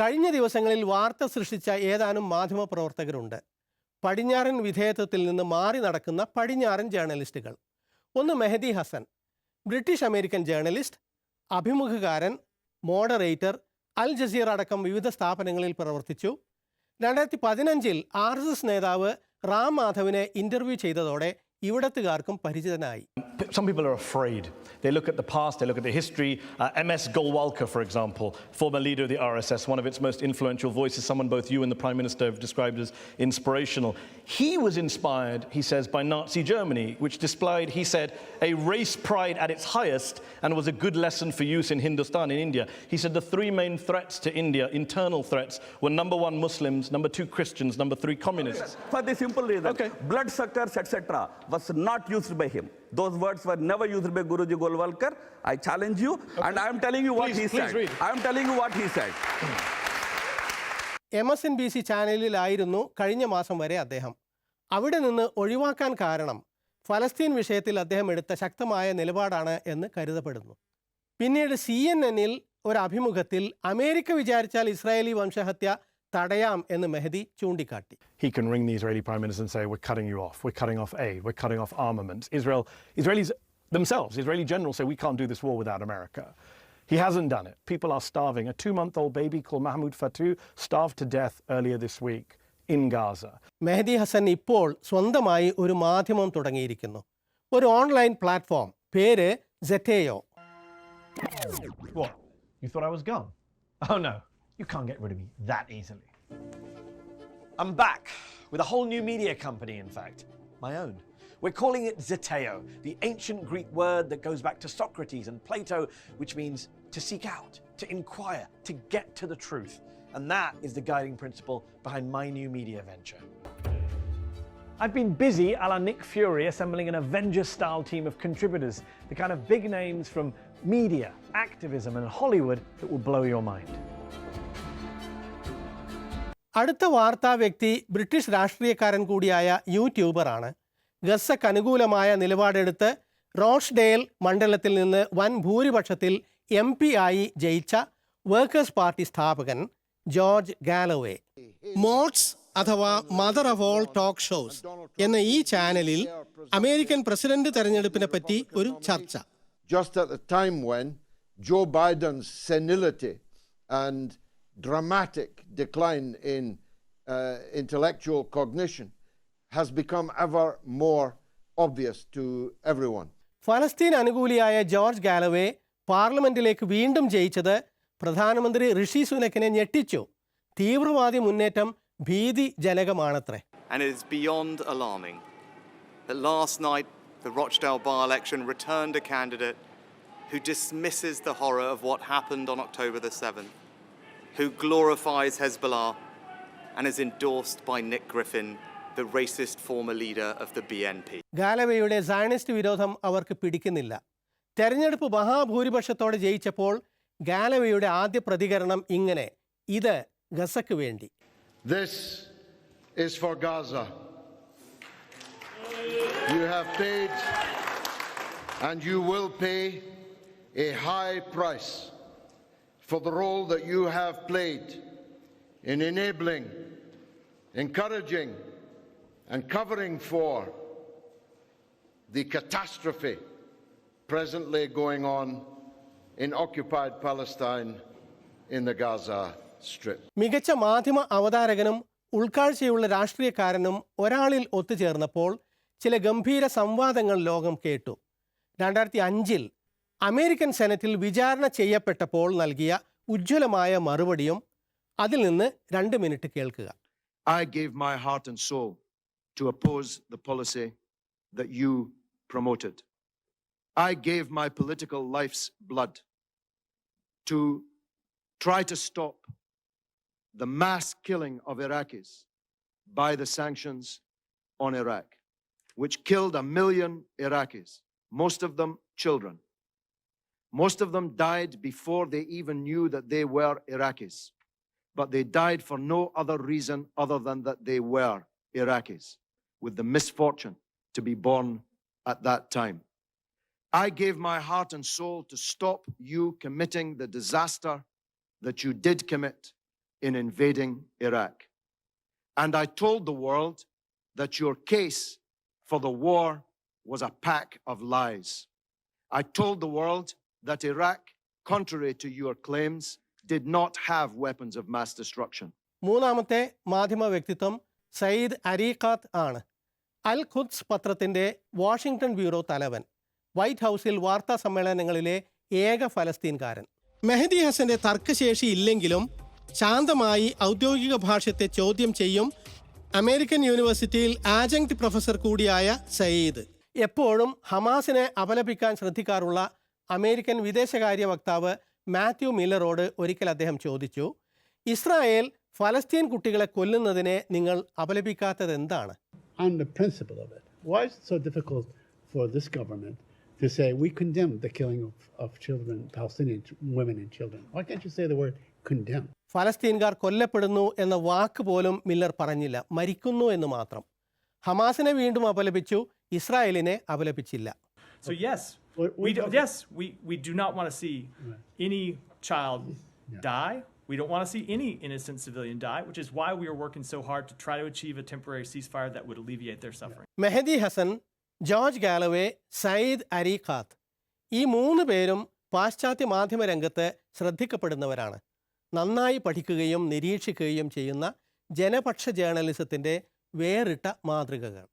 കഴിഞ്ഞ ദിവസങ്ങളിൽ വാർത്ത സൃഷ്ടിച്ച ഏതാനും മാധ്യമപ്രവർത്തകരുണ്ട്. പടിഞ്ഞാറൻ വിധേയത്വത്തിൽ നിന്ന് മാറി നടക്കുന്ന പടിഞ്ഞാറൻ ജേർണലിസ്റ്റുകൾ. ഒന്ന് Mehdi Hasan British American journalist അഭിമുഖകാരൻ moderator Al Jazeera അടക്കം വിവിധ സ്ഥാപനങ്ങളിൽ പ്രവർത്തിച്ചു. രണ്ടായിരത്തി പതിനഞ്ചിൽ ആർ എസ് എസ് നേതാവ് റാം മാധവിനെ ഇന്റർവ്യൂ ചെയ്തതോടെ ഇവിടത്തുകാർക്കും പരിചിതനായി P- Some people are afraid. They look at the past, they look at the history. Uh, M.S. Golwalkar, for example, former leader of the RSS, one of its most influential voices, someone both you and the Prime Minister have described as inspirational. He was inspired, he says, by Nazi Germany, which displayed, he said, a race pride at its highest and was a good lesson for use in Hindustan, in India. He said the three main threats to India, internal threats, were number one, Muslims, number two, Christians, number three, communists. For the simple reason, Okay. bloodsuckers, etc., was not used by him. Those words were never used by Guruji Golwalkar. I challenge you, okay. and I am telling you what Please- he please said. read. I am telling you what he said. M S N B C ചാനലിലായിരുന്നു കഴിഞ്ഞ മാസം വരെ അദ്ദേഹം അവിടെ നിന്ന് ഒഴിവാക്കാൻ കാരണം ഫലസ്തീൻ വിഷയത്തിൽ അദ്ദേഹം എടുത്ത ശക്തമായ നിലപാടാണ് എന്ന് കരുതപ്പെടുന്നു പിന്നീട് സി എൻ എന്നിൽ ഒരു അഭിമുഖത്തിൽ അമേരിക്ക വിചാരിച്ചാൽ ഇസ്രായേലി വംശഹത്യ തടയാം എന്ന് മെഹദി ചൂണ്ടിക്കാട്ടി he can ring the Israeli prime minister and say, We're cutting you off. We're cutting off aid. We're cutting off armaments. Israel, Israelis themselves, Israeli generals say, We can't do this war without America. He hasn't done it. People are starving. A two month old baby called Mahmoud fatu starved to death earlier this week in Gaza. Mehdi Hasan ഇപ്പോൾ സ്വന്തമായി ഒരു മാധ്യമം തുടങ്ങിയിരിക്കുന്നു ഒരു online platform പേര് Zeteo. What? You thought I was gone? Oh no, you can't get rid of me that easily. I'm back with a whole new media company, in fact, my own. We're calling it Zeteo, the ancient Greek word that goes back to Socrates and Plato, which means to seek out, to inquire, to get to the truth. And that is the guiding principle behind my new media venture. I've been busy, a la Nick Fury, assembling an Avengers style team of contributors, the kind of big names from media, activism, and Hollywood that will blow your mind. അടുത്ത വാർത്താ വ്യക്തി British രാഷ്ട്രീയക്കാരൻ കൂടിയായ യൂട്യൂബറാണ്. ഗസക്ക് അനുകൂലമായ നിലപാടെടുത്ത് റോഷ്ഡേൽ മണ്ഡലത്തിൽ നിന്ന് വൻ ഭൂരിപക്ഷത്തിൽ M P ആയി ജയിച്ച വർക്കേഴ്സ് പാർട്ടി സ്ഥാപകൻ ജോർജ് ഗാലോവേ. മോഡ്സ് അഥവാ mother of all talk shows എന്ന ഈ ചാനലിൽ അമേരിക്കൻ പ്രസിഡന്റ് തെരഞ്ഞെടുപ്പിനെ പറ്റി ഒരു ചർച്ച. Just at the time when Joe Biden's senility and dramatic decline in uh, intellectual cognition has become ever more obvious to everyone. ഫലസ്തീൻ അനുകൂലിയായ George ഗാലവേ പാർലമെന്റിലേക്ക് വീണ്ടും ജയിച്ചത് പ്രധാനമന്ത്രി ഋഷി സുനക്കിനെ ഞെട്ടിച്ചു തീവ്രവാദി മുന്നേറ്റം ഭീതിജനകമാണത്രേ and it is beyond alarming that last night the Rochdale by election returned a candidate who dismisses the horror of what happened on October the 7th, who glorifies Hezbollah, and is endorsed by Nick Griffin, the racist former leader of the BNP. ഗാലവയുടെ Zionist വിരോധം അവർക്ക് പിടിക്കുന്നില്ല തെരഞ്ഞെടുപ്പ് മഹാഭൂരിപക്ഷത്തോടെ ജയിച്ചപ്പോൾ ഗാലവയുടെ ആദ്യ പ്രതികരണം ഇങ്ങനെ ഇത് ഗസക്ക് വേണ്ടി This is for Gaza. You have paid and you will pay a high price for the role that you have played in enabling, encouraging, and covering for the catastrophe presently going on in occupied Palestine in the Gaza Strip. മികച്ച മാധ്യമ അവതാരകനും ഉൾക്കാഴ്ചയുള്ള രാഷ്ട്രീയക്കാരനും ഒരാളിൽ ഒത്തുചേർന്നപ്പോൾ ചില ഗംഭീര സംവാദങ്ങൾ ലോകം കേട്ടു രണ്ടായിരത്തി അഞ്ചിൽ അമേരിക്കൻ സെനറ്റിൽ വിചാരണ ചെയ്യപ്പെട്ടപ്പോൾ നൽകിയ ഉജ്ജ്വലമായ മറുപടിയും അതിൽ നിന്ന് രണ്ട് മിനിറ്റ് കേൾക്കുക. I gave my heart and soul to oppose the policy the you promoted I gave my political life's blood to try to stop the mass killing of Iraqis by the sanctions on Iraq which kill the million Iraqis most of them children Most of them died before they even knew that they were Iraqis but they died for no other reason other than that they were Iraqis with the misfortune to be born at that time. I gave my heart and soul to stop you committing the disaster that you did commit in invading Iraq. And I told the world that your case for the war was a pack of lies. I told the world that Iraq, contrary to your claims, did not have weapons of mass destruction. മൂന്നാമത്തെ മാധ്യമ വ്യക്തിത്വം സയ്യിദ് അരീഖാത്ത് ആണ്. അൽ ഖുദ്സ് പത്രത്തിന്റെ Washington bureau തലവൻ. White ഹൗസിൽ വാർത്താ സമ്മേളനങ്ങളിലെ ഏക ഫലസ്തീൻകാരൻ. മെഹദി ഹസന്റെ തർക്കശേഷി ഇല്ലെങ്കിലും ശാന്തമായി ഔദ്യോഗിക ഭാഷ്യത്തെ ചോദ്യം ചെയ്യും അമേരിക്കൻ യൂണിവേഴ്സിറ്റിയിൽ ആജങ്ക്ട് പ്രൊഫസർ കൂടിയായ സയ്യിദ്. എപ്പോഴും ഹമാസിനെ അപലപിക്കാൻ ശ്രദ്ധിക്കാറുള്ള അമേരിക്കൻ വിദേശകാര്യ വക്താവ് മാത്യു മില്ലറോട് ഒരിക്കൽ അദ്ദേഹം ചോദിച്ചു ഇസ്രായേൽ ഫലസ്തീൻ കുട്ടികളെ കൊല്ലുന്നതിനെ നിങ്ങൾ അപലപിക്കാത്തത് എന്താണ് To say we condemn the killing of, of children, Palestinian women and children. Why can't you say the word condemn? ഫലസ്തീൻകാർ കൊല്ലപ്പെടുന്നു എന്ന വാക്ക് പോലും മില്ലർ പറഞ്ഞില്ല മരിക്കുന്നു എന്ന് മാത്രം ഹമാസിനെ വീണ്ടും അപലപിച്ചു ഇസ്രായേലിനെ അപലപിച്ചില്ല so yes What- we do, yes we, we do not want to see Right. any child Yeah. die. We don't want to see any innocent civilian die, which is why we are working so hard to try to achieve a temporary ceasefire that would alleviate their suffering. Mehdi Hasan George Galloway Saeb Erekat ഈ മൂന്ന് പേരും പാശ്ചാത്യ മാധ്യമ രംഗത്ത് ശ്രദ്ധിക്കപ്പെടുന്നവരാണ് നന്നായി പഠിക്കുകയും നിരീക്ഷിക്കുകയും ചെയ്യുന്ന ജനപക്ഷ ജേർണലിസത്തിന്റെ വേറിട്ട മാതൃകകൾ